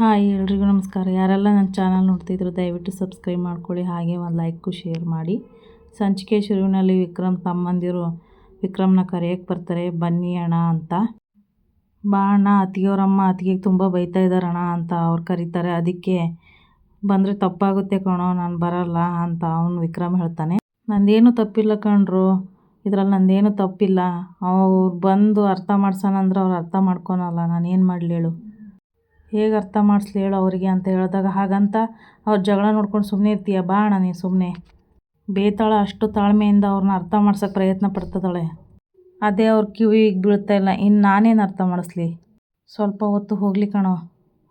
Hi ಎಲ್ರಿಗೂ ನಮಸ್ಕಾರ. ಯಾರೆಲ್ಲ ನನ್ನ ಚಾನಲ್ ನೋಡ್ತಿದ್ರು, ದಯವಿಟ್ಟು ಸಬ್ಸ್ಕ್ರೈಬ್ ಮಾಡ್ಕೊಳ್ಳಿ. ಹಾಗೆ ಒಂದು ಲೈಕು, ಶೇರ್ ಮಾಡಿ. ಸಂಚಿಕೆ ಶುರುವಿನಲ್ಲಿ ವಿಕ್ರಮ್ ತಮ್ಮಂದಿರು ವಿಕ್ರಮ್ನ ಕರೆಯೋಕ್ಕೆ ಬರ್ತಾರೆ. ಬನ್ನಿ ಅಣ್ಣ ಅಂತ. ಬಾ ಅಣ್ಣ ಅತ್ತಿಗೆಯವರಮ್ಮ ಅತ್ತಿಗೆ ತುಂಬ ಬೈತಾ ಇದ್ದಾರಣ ಅಂತ ಅವ್ರು ಕರೀತಾರೆ. ಅದಕ್ಕೆ ಬಂದರೆ ತಪ್ಪಾಗುತ್ತೆ ಕಣೋ, ನಾನು ಬರಲ್ಲ ಅಂತ ಅವನು ವಿಕ್ರಮ್ ಹೇಳ್ತಾನೆ. ನಂದೇನು ತಪ್ಪಿಲ್ಲ ಕಣ್ರು. ಇದರಲ್ಲಿ ನಂದೇನು ತಪ್ಪಿಲ್ಲ. ಅವ್ರು ಬಂದು ಅರ್ಥ ಮಾಡ್ಸೋಣ ಅಂದ್ರೆ ಅವ್ರು ಅರ್ಥ ಮಾಡ್ಕೊಳಲ್ಲ. ನಾನು ಏನು ಮಾಡಲಿ ಹೇಳು. ಹೇಗೆ ಅರ್ಥ ಮಾಡಿಸ್ಲಿ ಹೇಳು ಅವರಿಗೆ ಅಂತ ಹೇಳಿದಾಗ ಹಾಗಂತ ಅವ್ರು ಜಗಳ ನೋಡ್ಕೊಂಡು ಸುಮ್ಮನೆ ಇರ್ತೀಯ? ಬಾ ಅಣ್ಣ ನೀನು ಸುಮ್ಮನೆ ಬೇತಾಳ ಅಷ್ಟು ತಾಳ್ಮೆಯಿಂದ ಅವ್ರನ್ನ ಅರ್ಥ ಮಾಡ್ಸೋಕ್ಕೆ ಪ್ರಯತ್ನ ಪಡ್ತದಾಳೆ ಅದೇ ಅವ್ರ ಕಿವಿಗೆ ಬೀಳ್ತಾ ಇಲ್ಲ. ಇನ್ನು ನಾನೇನು ಅರ್ಥ ಮಾಡಿಸ್ಲಿ? ಸ್ವಲ್ಪ ಹೊತ್ತು ಹೋಗಲಿ ಕಣೋ.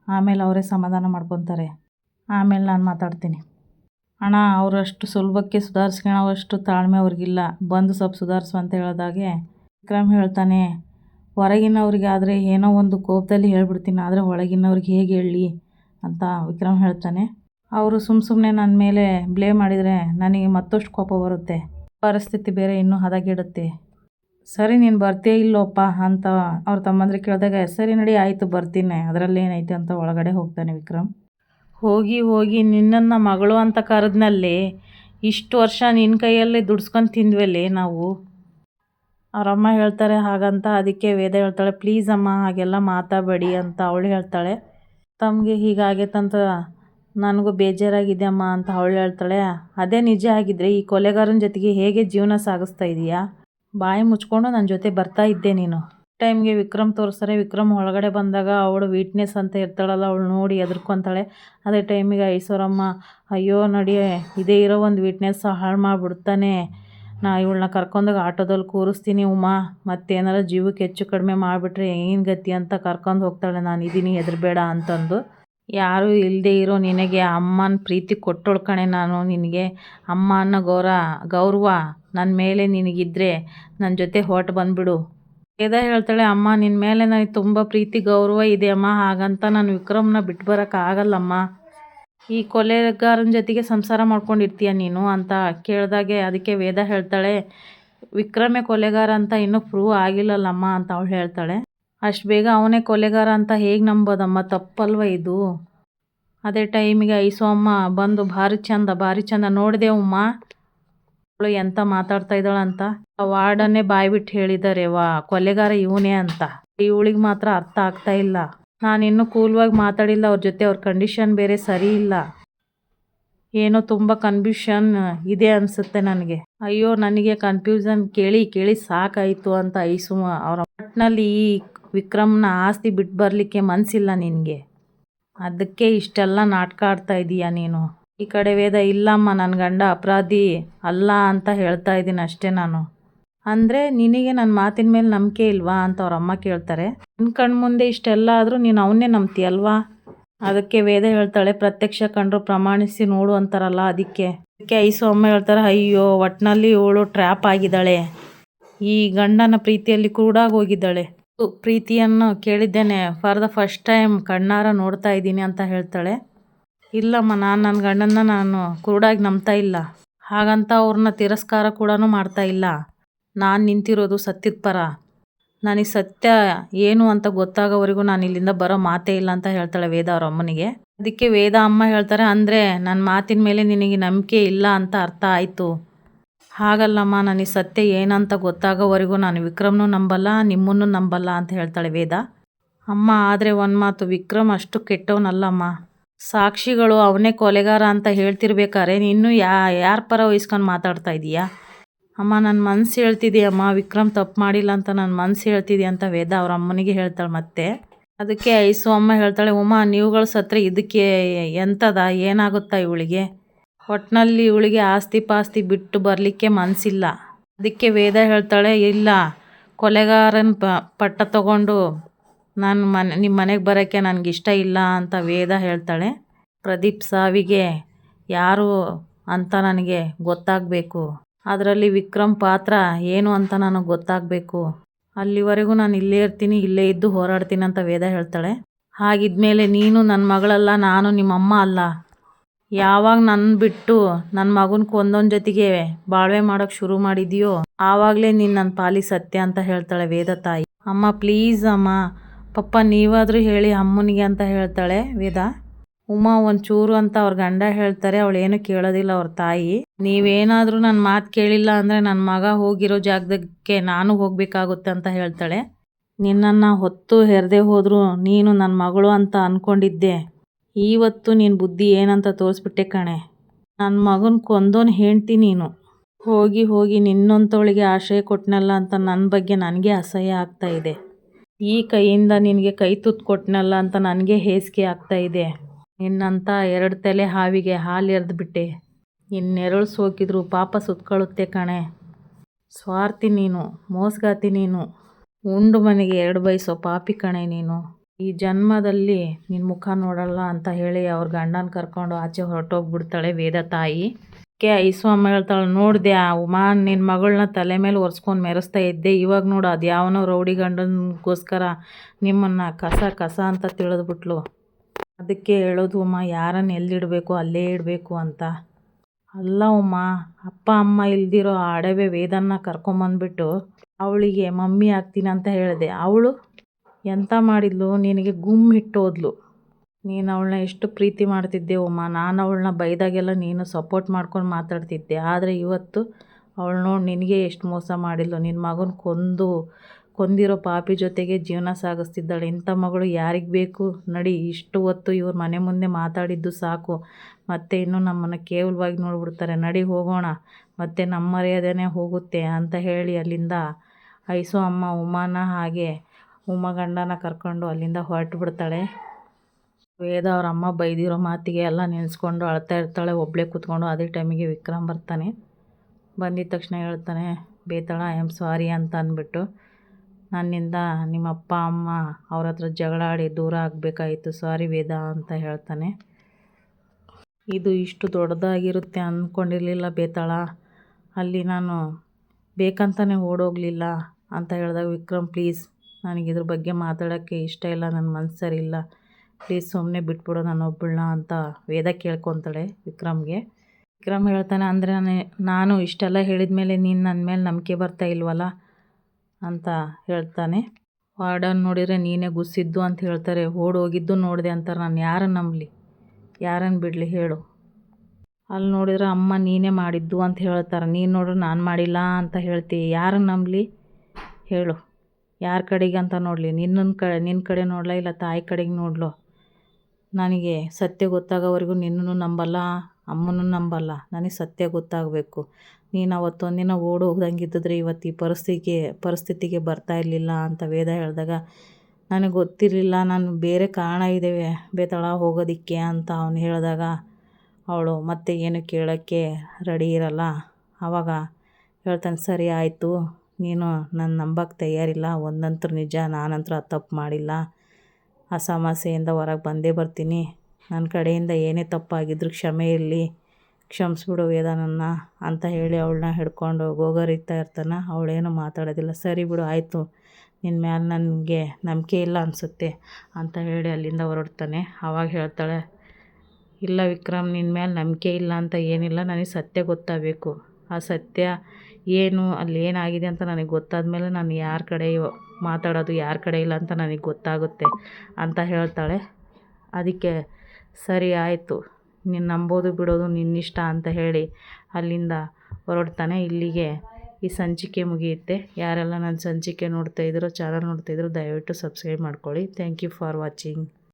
ಆಮೇಲೆ ಅವರೇ ಸಮಾಧಾನ ಮಾಡ್ಕೊತಾರೆ. ಆಮೇಲೆ ನಾನು ಮಾತಾಡ್ತೀನಿ. ಅಣ್ಣ ಅವರಷ್ಟು ಸುಲಭಕ್ಕೆ ಸುಧಾರಿಸ್ಕೊಳ್ಳೋವಷ್ಟು ತಾಳ್ಮೆ ಅವ್ರಿಗಿಲ್ಲ. ಬಂದು ಸ್ವಲ್ಪ ಸುಧಾರಿಸು ಅಂತ ಹೇಳಿದಾಗೆ ವಿಕ್ರಮ್ ಹೇಳ್ತಾನೆ ಹೊರಗಿನವ್ರಿಗೆ ಆದರೆ ಏನೋ ಒಂದು ಕೋಪದಲ್ಲಿ ಹೇಳ್ಬಿಡ್ತೀನಿ, ಆದರೆ ಒಳಗಿನವ್ರಿಗೆ ಹೇಗೆ ಹೇಳಲಿ ಅಂತ ವಿಕ್ರಮ್ ಹೇಳ್ತಾನೆ. ಅವರು ಸುಮ್ಮ ಸುಮ್ಮನೆ ನನ್ನ ಮೇಲೆ ಬ್ಲೇಮ್ ಮಾಡಿದರೆ ನನಗೆ ಮತ್ತಷ್ಟು ಕೋಪ ಬರುತ್ತೆ, ಪರಿಸ್ಥಿತಿ ಬೇರೆ ಇನ್ನೂ ಹದಗೆಡುತ್ತೆ. ಸರಿ, ನೀನು ಬರ್ತೇ ಇಲ್ಲೋಪ್ಪ ಅಂತ ಅವ್ರ ತಮ್ಮಂದ್ರೆ ಕೇಳಿದಾಗ, ಸರಿ ನಡಿ, ಆಯಿತು, ಬರ್ತೀನಿ, ಅದರಲ್ಲಿ ಏನೈತೆ ಅಂತ ಒಳಗಡೆ ಹೋಗ್ತಾನೆ ವಿಕ್ರಮ್. ಹೋಗಿ ಹೋಗಿ, ನಿನ್ನನ್ನು ಮಗಳು ಅಂತ ಕರೆದ್ನಲ್ಲಿ, ಇಷ್ಟು ವರ್ಷ ನಿನ್ನ ಕೈಯಲ್ಲೇ ದುಡ್ಸ್ಕೊಂಡು ತಿಂದ್ವಲ್ಲಿ ನಾವು. ಅವರಮ್ಮ ಹೇಳ್ತಾರೆ ಹಾಗಂತ, ಅದಕ್ಕೆ ವೇದ ಹೇಳ್ತಾಳೆ ಪ್ಲೀಸ್ ಅಮ್ಮ, ಹಾಗೆಲ್ಲ ಮಾತಾಡಬೇಡಿ ಅಂತ ಅವಳು ಹೇಳ್ತಾಳೆ. ತಮಗೆ ಹೀಗಾಗೈತಂತ ನನಗೂ ಬೇಜಾರಾಗಿದೆ ಅಮ್ಮ ಅಂತ ಅವಳು ಹೇಳ್ತಾಳೆ. ಅದೇ ನಿಜ ಆಗಿದ್ರೆ, ಈ ಕೊಲೆಗಾರನ ಜೊತೆಗೆ ಹೇಗೆ ಜೀವನ ಸಾಗಿಸ್ತಾ ಇದೀಯಾ? ಬಾಯಿ ಮುಚ್ಕೊಂಡು ನನ್ನ ಜೊತೆ ಬರ್ತಾ ಇದ್ದೆ ನೀನು. ಟೈಮ್ಗೆ ವಿಕ್ರಮ್ ತೋರಿಸ್ತಾರೆ. ವಿಕ್ರಮ್ ಒಳಗಡೆ ಬಂದಾಗ ಅವಳು ವೀಟ್ನೆಸ್ ಅಂತ ಇರ್ತಾಳಲ್ಲ, ಅವಳು ನೋಡಿ ಎದುರ್ಕೊತಾಳೆ ಅದೇ ಟೈಮಿಗೆ ಐಶ್ವರಮ್ಮ ಅಯ್ಯೋ ನಡಿ ಇದೇ ಇರೋ ಒಂದು ವೀಟ್ನೆಸ್ ಹಾಳು ಮಾಡಿಬಿಡ್ತಾನೆ. ನಾ ಇವಳನ್ನ ಕರ್ಕೊಂಡೋಗಿ ಆಟೋದಲ್ಲಿ ಕೂರಿಸ್ತೀನಿ ಉಮಾ. ಮತ್ತೇನಾರ ಜೀವಕ್ಕೆ ಹೆಚ್ಚು ಕಡಿಮೆ ಮಾಡಿಬಿಟ್ರೆ ಏನು ಗತಿ ಅಂತ ಕರ್ಕೊಂಡು ಹೋಗ್ತಾಳೆ. ನಾನು ಇದ್ದೀನಿ ಹೆದರಬೇಡ ಅಂತಂದು. ಯಾರೂ ಇಲ್ಲದೆ ಇರೋ ನಿನಗೆ ಅಮ್ಮನ ಪ್ರೀತಿ ಕೊಟ್ಟೋಳು ಕಣೆ ನಾನು ನಿನಗೆ. ಅಮ್ಮ ಅನ್ನೋ ಗೌರ, ಗೌರವ ನನ್ನ ಮೇಲೆ ನಿನಗಿದ್ರೆ ನನ್ನ ಜೊತೆ ಹೊರ್ಟು ಬಂದುಬಿಡು. ವೇದ ಹೇಳ್ತಾಳೆ, ಅಮ್ಮ ನಿನ್ನ ಮೇಲೆ ನನಗೆ ತುಂಬ ಪ್ರೀತಿ, ಗೌರವ ಇದೆ ಅಮ್ಮ. ಹಾಗಂತ ನಾನು ವಿಕ್ರಮ್ನ ಬಿಟ್ಟು ಬರೋಕ್ಕಾಗಲ್ಲಮ್ಮ ಈ ಕೊಲೆಗಾರನ ಜೊತೆಗೆ ಸಂಸಾರ ಮಾಡ್ಕೊಂಡಿರ್ತೀಯ ನೀನು ಅಂತ ಕೇಳಿದಾಗೆ ಅದಕ್ಕೆ ವೇದ ಹೇಳ್ತಾಳೆ, ವಿಕ್ರಮೇ ಕೊಲೆಗಾರ ಅಂತ ಇನ್ನೂ ಪ್ರೂವ್ ಆಗಿಲ್ಲಲ್ಲಮ್ಮ ಅಂತ ಅವಳು ಹೇಳ್ತಾಳೆ. ಅಷ್ಟು ಬೇಗ ಅವನೇ ಕೊಲೆಗಾರ ಅಂತ ಹೇಗೆ ನಂಬೋದಮ್ಮ? ತಪ್ಪಲ್ವ ಇದು? ಅದೇ ಟೈಮಿಗೆ ಐಸೋಮ್ಮ ಬಂದು ಭಾರಿ ಚಂದ ಭಾರಿ ಚಂದ ನೋಡಿದೆ ಉಮ್ಮ ಅವಳು ಎಂತ ಮಾತಾಡ್ತಾ ಇದ್ದಾಳಂತ ವಾರ್ಡನ್ನೇ ಬಾಯ್ಬಿಟ್ಟು ಹೇಳಿದ್ದಾರೆ ವಾ ಕೊಲೆಗಾರ ಇವನೇ ಅಂತ. ಇವಳಿಗೆ ಮಾತ್ರ ಅರ್ಥ ಆಗ್ತಾ ಇಲ್ಲ. ನಾನು ಇನ್ನೂ ಕೂಲ್ವಾಗಿ ಮಾತಾಡಿಲ್ಲ, ಅವ್ರ ಜೊತೆ ಅವ್ರ ಕಂಡೀಷನ್ ಬೇರೆ ಸರಿ ಇಲ್ಲ. ಏನೋ ತುಂಬ ಕನ್ಫ್ಯೂಷನ್ ಇದೆ ಅನಿಸುತ್ತೆ ನನಗೆ. ಅಯ್ಯೋ, ನನಗೆ ಕನ್ಫ್ಯೂಷನ್ ಕೇಳಿ ಕೇಳಿ ಸಾಕಾಯಿತು ಅಂತ ಐಸು ಅವರ ಒಟ್ಟಿನಲ್ಲಿ ಈ ವಿಕ್ರಮ್ನ ಆಸ್ತಿ ಬಿಟ್ಟು ಬರಲಿಕ್ಕೆ ಮನಸ್ಸಿಲ್ಲ ನಿನಗೆ. ಅದಕ್ಕೆ ಇಷ್ಟೆಲ್ಲ ನಾಟಕ ಆಡ್ತಾ ಇದೀಯಾ ನೀನು? ಈ ಕಡೆ ವೇದ, ಇಲ್ಲಮ್ಮ ನನ್ನ ಗಂಡ ಅಪರಾಧಿ ಅಲ್ಲ ಅಂತ ಹೇಳ್ತಾ ಇದ್ದೀನಿ ಅಷ್ಟೇ ನಾನು. ಅಂದರೆ ನಿನಗೆ ನನ್ನ ಮಾತಿನ ಮೇಲೆ ನಂಬಿಕೆ ಇಲ್ವಾ ಅಂತ ಅವ್ರ ಅಮ್ಮ ಕೇಳ್ತಾರೆ. ನಿನ್ನ ಕಣ್ಣು ಮುಂದೆ ಇಷ್ಟೆಲ್ಲ ಆದರೂ ನೀನು ಅವನ್ನೇ ನಂಬ್ತೀಯಲ್ವಾ ಅದಕ್ಕೆ ವೇದ ಹೇಳ್ತಾಳೆ, ಪ್ರತ್ಯಕ್ಷ ಕಂಡ್ರು ಪ್ರಮಾಣಿಸಿ ನೋಡು ಅಂತಾರಲ್ಲ ಅದಕ್ಕೆ. ಅದಕ್ಕೆ ಐಸು ಅಮ್ಮ ಹೇಳ್ತಾರೆ, ಅಯ್ಯೋ ಒಟ್ಟಿನಲ್ಲಿ ಇವಳು ಟ್ರ್ಯಾಪ್ ಆಗಿದ್ದಾಳೆ. ಈ ಗಂಡನ ಪ್ರೀತಿಯಲ್ಲಿ ಕೂಡಾಗಿ ಹೋಗಿದ್ದಾಳೆ. ಪ್ರೀತಿಯನ್ನು ಕೇಳಿದ್ದೇನೆ. ಫಾರ್ ದ ಫಸ್ಟ್ ಟೈಮ್ ಕಣ್ಣಾರ ನೋಡ್ತಾ ಇದ್ದೀನಿ ಅಂತ ಹೇಳ್ತಾಳೆ. ಇಲ್ಲಮ್ಮ, ನಾನು ನನ್ನ ಗಂಡನ್ನ ನಾನು ಕುರುಡಾಗಿ ನಂಬ್ತಾ ಇಲ್ಲ. ಹಾಗಂತ ಅವ್ರನ್ನ ತಿರಸ್ಕಾರ ಕೂಡ ಮಾಡ್ತಾ ಇಲ್ಲ. ನಾನು ನಿಂತಿರೋದು ಸತ್ಯದ ಪರ. ನನಗೆ ಸತ್ಯ ಏನು ಅಂತ ಗೊತ್ತಾಗೋವರೆಗೂ ನಾನು ಇಲ್ಲಿಂದ ಬರೋ ಮಾತೇ ಇಲ್ಲ ಅಂತ ಹೇಳ್ತಾಳೆ ವೇದ ಅವ್ರ ಅಮ್ಮನಿಗೆ. ಅದಕ್ಕೆ ವೇದ ಅಮ್ಮ ಹೇಳ್ತಾರೆ, ಅಂದರೆ ನನ್ನ ಮಾತಿನ ಮೇಲೆ ನಿನಗೆ ನಂಬಿಕೆ ಇಲ್ಲ ಅಂತ ಅರ್ಥ ಆಯಿತು. ಹಾಗಲ್ಲಮ್ಮ, ನನಗೆ ಸತ್ಯ ಏನಂತ ಗೊತ್ತಾಗೋವರೆಗೂ ನಾನು ವಿಕ್ರಮ್ನು ನಂಬಲ್ಲ, ನಿಮ್ಮನ್ನು ನಂಬಲ್ಲ ಅಂತ ಹೇಳ್ತಾಳೆ ವೇದ. ಅಮ್ಮ, ಆದರೆ ಒಂದು ಮಾತು, ವಿಕ್ರಮ್ ಅಷ್ಟು ಕೆಟ್ಟವನಲ್ಲಮ್ಮ. ಸಾಕ್ಷಿಗಳು ಅವನೇ ಕೊಲೆಗಾರ ಅಂತ ಹೇಳ್ತಿರ್ಬೇಕಾರೆ, ನೀನು ಯಾ, ಯಾರ ಪರ ವಹಿಸ್ಕೊಂಡು ಮಾತಾಡ್ತಾ ಇದೀಯಾ? ಅಮ್ಮ ನನ್ನ ಮನ್ಸು ಹೇಳ್ತಿದೆ ಅಮ್ಮ, ವಿಕ್ರಮ್ ತಪ್ಪು ಮಾಡಿಲ್ಲ ಅಂತ ನನ್ನ ಮನ್ಸು ಹೇಳ್ತಿದೆ ಅಂತ ವೇದ ಅವ್ರ ಅಮ್ಮನಿಗೆ ಹೇಳ್ತಾಳೆ ಮತ್ತೆ. ಅದಕ್ಕೆ ಐಸು ಅಮ್ಮ ಹೇಳ್ತಾಳೆ ಉಮ್ಮ ನೀವುಗಳು ಸತ್ರ ಇದಕ್ಕೆ ಎಂಥದ ಏನಾಗುತ್ತಾ ಇವಳಿಗೆ? ಒಟ್ಟಿನಲ್ಲಿ ಇವಳಿಗೆ ಆಸ್ತಿ ಪಾಸ್ತಿ ಬಿಟ್ಟು ಬರಲಿಕ್ಕೆ ಮನಸ್ಸಿಲ್ಲ ಅದಕ್ಕೆ ವೇದ ಹೇಳ್ತಾಳೆ, ಇಲ್ಲ, ಕೊಲೆಗಾರನ ಪ, ಪಟ್ಟ ತಗೊಂಡು ನಾನು ಮನೆ ನಿಮ್ಮ ಮನೆಗೆ ಬರೋಕ್ಕೆ ನನಗೆ ಇಷ್ಟ ಇಲ್ಲ ಅಂತ ವೇದ ಹೇಳ್ತಾಳೆ. ಪ್ರದೀಪ್ ಸಾವಿಗೆ, ಯಾರು ಅಂತ ನನಗೆ ಗೊತ್ತಾಗಬೇಕು. ಅದರಲ್ಲಿ ವಿಕ್ರಮ್ ಪಾತ್ರ ಏನು ಅಂತ ನನಗೆ ಗೊತ್ತಾಗಬೇಕು. ಅಲ್ಲಿವರೆಗೂ ನಾನು ಇಲ್ಲೇ ಇರ್ತೀನಿ, ಇಲ್ಲೇ ಇದ್ದು ಹೋರಾಡ್ತೀನಿ ಅಂತ ವೇದ ಹೇಳ್ತಾಳೆ. ಹಾಗಿದ್ಮೇಲೆ ನೀನು ನನ್ನ ಮಗಳಲ್ಲ, ನಾನು ನಿಮ್ಮಮ್ಮ ಅಲ್ಲ. ಯಾವಾಗ ನನ್ನ ಬಿಟ್ಟು ನನ್ನ ಮಗನ ಒಂದೊಂದು ಜೊತೆಗೆ ಬಾಳ್ವೆ ಮಾಡೋಕ್ಕೆ ಶುರು ಮಾಡಿದೆಯೋ, ಆವಾಗಲೇ ನೀನು ನನ್ನ ಪಾಲಿ ಸತ್ಯ ಅಂತ ಹೇಳ್ತಾಳೆ ವೇದ ತಾಯಿ. ಅಮ್ಮ, ಪ್ಲೀಸ್ ಅಮ್ಮ, ಪಪ್ಪ ನೀವಾದರೂ ಹೇಳಿ ಅಮ್ಮನಿಗೆ ಅಂತ ಹೇಳ್ತಾಳೆ ವೇದ. ಉಮಾ ಒಂಚೂರು ಅಂತ ಅವ್ರ ಗಂಡ ಹೇಳ್ತಾರೆ, ಅವಳು ಏನು ಕೇಳೋದಿಲ್ಲ ಅವ್ರ ತಾಯಿ. ನೀವೇನಾದರೂ ನನ್ನ ಮಾತು ಕೇಳಿಲ್ಲ ಅಂದರೆ ನನ್ನ ಮಗ ಹೋಗಿರೋ ಜಾಗದಕ್ಕೆ ನಾನು ಹೋಗಬೇಕಾಗುತ್ತೆ ಅಂತ ಹೇಳ್ತಾಳೆ. ನಿನ್ನನ್ನು ಹೊತ್ತು ಹೆರದೆ ಹೋದರೂ ನೀನು ನನ್ನ ಮಗಳು ಅಂತ ಅಂದ್ಕೊಂಡಿದ್ದೆ ಇವತ್ತು ನಿನ್ನ ಬುದ್ಧಿ ಏನಂತ ತೋರಿಸ್ಬಿಟ್ಟೆ ಕಣೆ. ನನ್ನ ಮಗನ ಕೊಂದೋನ್ ಹೇಳ್ತಿ ನೀನು. ಹೋಗಿ ಹೋಗಿ ನಿನ್ನೊಂತವಳಿಗೆ ಆಶ್ರಯ ಕೊಟ್ಟನಲ್ಲ ಅಂತ ನನ್ನ ಬಗ್ಗೆ ನನಗೆ ಅಸಹ್ಯ ಆಗ್ತಾ ಇದೆ. ಈ ಕೈಯಿಂದ ನಿನಗೆ ಕೈ ತುತ್ತು ಕೊಟ್ಟನಲ್ಲ ಅಂತ ನನಗೆ ಹೇಸಿಗೆ ಆಗ್ತಾ ಇದೆ. ನಿನ್ನಂಥ ಎರಡು ತಲೆ ಹಾವಿಗೆ ಹಾಲು ಎರೆದ್ಬಿಟ್ಟೆ ಇನ್ನೆರಳು ಸೋಕಿದ್ರು ಪಾಪ ಸುತ್ಕೊಳ್ಳುತ್ತೆ ಕಣೆ. ಸ್ವಾರ್ಥಿ ನೀನು, ಮೋಸ್ಗಾತಿ ನೀನು. ಉಂಡು ಮನೆಗೆ ಎರಡು ಬಯಸೋ ಪಾಪಿ ಕಣೆ ನೀನು. ಈ ಜನ್ಮದಲ್ಲಿ ನಿನ್ನ ಮುಖ ನೋಡಲ್ಲ ಅಂತ ಹೇಳಿ ಅವ್ರ ಗಂಡನ ಕರ್ಕೊಂಡು ಆಚೆ ಹೊರಟೋಗ್ಬಿಡ್ತಾಳೆ ವೇದ ತಾಯಿ. ಕೆ ಐಸ್ವಾಮಿ ಹೇಳ್ತಾಳೆ ನೋಡಿದೆ ಆ ಉಮಾ ನಿನ್ನ ಮಗಳನ್ನ ತಲೆ ಮೇಲೆ ಒರೆಸ್ಕೊಂಡು ಮೆರೆಸ್ತಾ ಇದ್ದೆ. ಇವಾಗ ನೋಡು ಅದು ಯಾವನೋ ರೌಡಿ ಗಂಡನಗೋಸ್ಕರ ನಿಮ್ಮನ್ನು ಕಸ ಕಸ ಅಂತ ತಿಳಿದ್ಬಿಟ್ಲು. ಅದಕ್ಕೆ ಹೇಳೋದು, ಅಮ್ಮ, ಯಾರನ್ನು ಎಲ್ಲಿಡಬೇಕು, ಅಲ್ಲೇ ಇಡಬೇಕು ಅಂತ. ಅಲ್ಲ ಉಮ್ಮ, ಅಪ್ಪ, ಅಮ್ಮ ಇಲ್ದಿರೋ ಅಡವೆ ವೇದನ್ನ ಕರ್ಕೊಂಬಂದ್ಬಿಟ್ಟು ಅವಳಿಗೆ ಮಮ್ಮಿ ಆಗ್ತೀನಿ ಅಂತ ಹೇಳಿದೆ. ಅವಳು ಎಂತ ಮಾಡಿದ್ಲು? ನಿನಗೆ ಗುಮ್ ಇಟ್ಟೋದ್ಲು ನೀನು ಅವಳನ್ನ ಎಷ್ಟು ಪ್ರೀತಿ ಮಾಡ್ತಿದ್ದೆ ಉಮ್ಮ. ನಾನು ಅವಳನ್ನ ಬೈದಾಗೆಲ್ಲ ನೀನು ಸಪೋರ್ಟ್ ಮಾಡ್ಕೊಂಡು ಮಾತಾಡ್ತಿದ್ದೆ. ಆದರೆ ಇವತ್ತು ಅವಳು ನೋಡಿ ನಿನಗೆ ಎಷ್ಟು ಮೋಸ ಮಾಡಿದ್ಲು. ನಿನ್ನ ಮಗನ ಕೊಂದು ಕೊಂದಿರೋ ಪಾಪಿ ಜೊತೆಗೆ ಜೀವನ ಸಾಗಿಸ್ತಿದ್ದಾಳೆ. ಇಂಥ ಮಗಳು ಯಾರಿಗೆ ಬೇಕು? ನಡಿ, ಇಷ್ಟು ಹೊತ್ತು ಇವ್ರ ಮನೆ ಮುಂದೆ ಮಾತಾಡಿದ್ದು ಸಾಕು. ಮತ್ತೆ ಇನ್ನೂ ನಮ್ಮನ್ನು ಕೇವಲವಾಗಿ ನೋಡ್ಬಿಡ್ತಾರೆ. ನಡಿ, ಹೋಗೋಣ. ಮತ್ತೆ ನಮ್ಮ ಮರ್ಯಾದೆನೇ ಹೋಗುತ್ತೆ ಅಂತ ಹೇಳಿ ಅಲ್ಲಿಂದ ಐಸು ಅಮ್ಮ ಉಮಾನ ಹಾಗೆ ಉಮಗಂಡನ ಕರ್ಕೊಂಡು ಅಲ್ಲಿಂದ ಹೊರಟು ಬಿಡ್ತಾಳೆ. ವೇದ ಅವ್ರ ಅಮ್ಮ ಬೈದಿರೋ ಮಾತಿಗೆ ಎಲ್ಲ ನೆನೆಸ್ಕೊಂಡು ಅಳ್ತಾ ಇರ್ತಾಳೆ. ಒಬ್ಬಳೇ ಕೂತ್ಕೊಂಡು ಅದೇ ಟೈಮಿಗೆ ವಿಕ್ರಮ್ ಬರ್ತಾನೆ. ಬಂದಿದ ತಕ್ಷಣ ಹೇಳ್ತಾನೆ, ಬೇತಾಳ, ಐ ಆಮ್ ಸಾರಿ ಅಂತ ಅಂದ್ಬಿಟ್ಟು. ನನ್ನಿಂದ ನಿಮ್ಮ ಅಪ್ಪ ಅಮ್ಮ ಅವ್ರ ಹತ್ರ ಜಗಳ ಆಡಿ ದೂರ ಆಗಬೇಕಾಯಿತು. ಸಾರಿ ವೇದ ಅಂತ ಹೇಳ್ತಾನೆ. ಇದು ಇಷ್ಟು ದೊಡ್ಡದಾಗಿರುತ್ತೆ ಅಂದ್ಕೊಂಡಿರಲಿಲ್ಲ ಬೇತಾಳ. ಅಲ್ಲಿ ನಾನು ಬೇಕಂತಲೇ ಓಡೋಗಲಿಲ್ಲ ಅಂತ ಹೇಳಿದಾಗ, ವಿಕ್ರಮ್ ಪ್ಲೀಸ್ ನನಗೆ ಇದ್ರ ಬಗ್ಗೆ ಮಾತಾಡೋಕ್ಕೆ ಇಷ್ಟ ಇಲ್ಲ ನನ್ನ ಮನ್ಸು ಸರಿ ಇಲ್ಲ ಪ್ಲೀಸ್ ಸುಮ್ಮನೆ ಬಿಟ್ಬಿಡು ನಾನು ಒಬ್ಬಳನ್ನ ಅಂತ ವೇದ ಕೇಳ್ಕೊತಾಳೆ ವಿಕ್ರಮ್ಗೆ. ವಿಕ್ರಮ್ ಹೇಳ್ತಾನೆ, ಅಂದರೆ ನಾನು ಇಷ್ಟೆಲ್ಲ ಹೇಳಿದ ಮೇಲೆ ನೀನು ನನ್ನ ಮೇಲೆ ನಂಬಿಕೆ ಬರ್ತಾ ಇಲ್ವಲ್ಲ? ಅಂತ ಹೇಳ್ತಾನೆ. ವಾರ್ಡನ್ ನೋಡಿದರೆ ನೀನೇ ಗುಸ್ಸಿದ್ದು ಅಂತ ಹೇಳ್ತಾರೆ. ಓಡೋಗಿದ್ದು ನೋಡಿದೆ ಅಂತಾರೆ. ನಾನು ಯಾರನ್ನು ನಂಬಲಿ? ಯಾರನ್ನು ಬಿಡಲಿ ಹೇಳು. ಅಲ್ಲಿ ನೋಡಿದ್ರೆ ಅಮ್ಮ ನೀನೇ ಮಾಡಿದ್ದು ಅಂತ ಹೇಳ್ತಾರೆ. ನೀನು ನೋಡ್ರಿ ನಾನು ಮಾಡಿಲ್ಲ ಅಂತ ಹೇಳ್ತೀವಿ ಯಾರನ್ನು ನಂಬಲಿ? ಹೇಳು. ಯಾರ ಕಡೆಗೆ ಅಂತ ನೋಡಲಿ. ನಿನ್ನೊಂದು ಕಡೆ ನಿನ್ನ ಕಡೆ ನೋಡಲ ಇಲ್ಲ ತಾಯಿ ಕಡೆಗೆ ನೋಡ್ಲೋ? ನನಗೆ ಸತ್ಯ ಗೊತ್ತಾಗೋವರೆಗೂ ನಿನ್ನೂ ನಂಬಲ್ಲ ಅಮ್ಮನೂ ನಂಬಲ್ಲ. ನನಗೆ ಸತ್ಯ ಗೊತ್ತಾಗಬೇಕು. ನೀನು ಅವತ್ತೊಂದಿನ ಓಡಿ ಇದ್ದಿದ್ರೆ ಇವತ್ತು ಈ ಪರಿಸ್ಥಿತಿಗೆ ಪರಿಸ್ಥಿತಿಗೆ ಬರ್ತಾ ಇರಲಿಲ್ಲ ಅಂತ ವೇದ ಹೇಳಿದಾಗ, ನನಗೆ ಗೊತ್ತಿರಲಿಲ್ಲ, ನಾನು ಬೇರೆ ಕಾರಣ ಇದ್ದೇವೆ, ಬೇತಾಳ ಹೋಗೋದಕ್ಕೆ ಅಂತ ಅವನು ಹೇಳಿದಾಗ, ಅವಳು ಮತ್ತೆ ಏನು ಕೇಳೋಕ್ಕೆ ರೆಡಿ ಇರಲ್ಲ. ಆವಾಗ ಹೇಳ್ತಾನೆ, ಸರಿ ಆಯಿತು, ನೀನು ನನ್ನ ನಂಬಕ್ಕೆ ತಯಾರಿಲ್ಲ ಒಂದಂತೂ ನಿಜ, ನಾನಂತರ ತಪ್ಪು ಮಾಡಿಲ್ಲ. ಆ ಸಮಸ್ಯೆಯಿಂದ ಹೊರಗೆ ಬಂದೇ ಬರ್ತೀನಿ. ನನ್ನ ಕಡೆಯಿಂದ ಏನೇ ತಪ್ಪಾಗಿದ್ದರೂ ಕ್ಷಮೆ ಇರಲಿ. ಕ್ಷಮಿಸ್ಬಿಡು ವೇದಾನನ್ನ ಅಂತ ಹೇಳಿ ಅವಳನ್ನ ಹಿಡ್ಕೊಂಡು ಗೋಗರಿತಾ ಇರ್ತಾನೆ. ಅವಳೇನು ಮಾತಾಡೋದಿಲ್ಲ. ಸರಿ ಬಿಡು, ಆಯಿತು. ನಿನ್ನ ಮ್ಯಾಲೆ ನನಗೆ ನಂಬಿಕೆ ಇಲ್ಲ ಅನಿಸುತ್ತೆ ಅಂತ ಹೇಳಿ ಅಲ್ಲಿಂದ ಹೊರಡ್ತಾನೆ. ಆವಾಗ ಹೇಳ್ತಾಳೆ, ಇಲ್ಲ ವಿಕ್ರಮ್ ನಿನ್ನ ಮೇಲೆ ನಂಬಿಕೆ ಇಲ್ಲ ಅಂತ ಏನಿಲ್ಲ. ನನಗೆ ಸತ್ಯ ಗೊತ್ತಾಗಬೇಕು. ಆ ಸತ್ಯ ಏನು, ಅಲ್ಲಿ ಏನಾಗಿದೆ ಅಂತ ನನಗೆ ಗೊತ್ತಾದ ಮೇಲೆ ನಾನು ಯಾರ ಕಡೆ ಮಾತಾಡೋದು, ಯಾರ ಕಡೆ ಇಲ್ಲ ಅಂತ ನನಗೆ ಗೊತ್ತಾಗುತ್ತೆ ಅಂತ ಹೇಳ್ತಾಳೆ. ಅದಕ್ಕೆ, ಸರಿ, ಆಯಿತು. ನೀನು ನಂಬೋದು ಬಿಡೋದು ನಿನ್ನಿಷ್ಟ ಅಂತ ಹೇಳಿ ಅಲ್ಲಿಂದ ಹೊರಡ್ತಾನೆ. ಇಲ್ಲಿಗೆ ಈ ಸಂಚಿಕೆ ಮುಗಿಯುತ್ತೆ. ಯಾರೆಲ್ಲ ನನ್ನ ಸಂಚಿಕೆ ನೋಡ್ತಾಯಿದ್ದೀರೋ ಚಾನಲ್ ನೋಡ್ತಾಯಿದ್ದೀರೋ ದಯವಿಟ್ಟು ಸಬ್ಸ್ಕ್ರೈಬ್ ಮಾಡ್ಕೊಳ್ಳಿ. Thank you for watching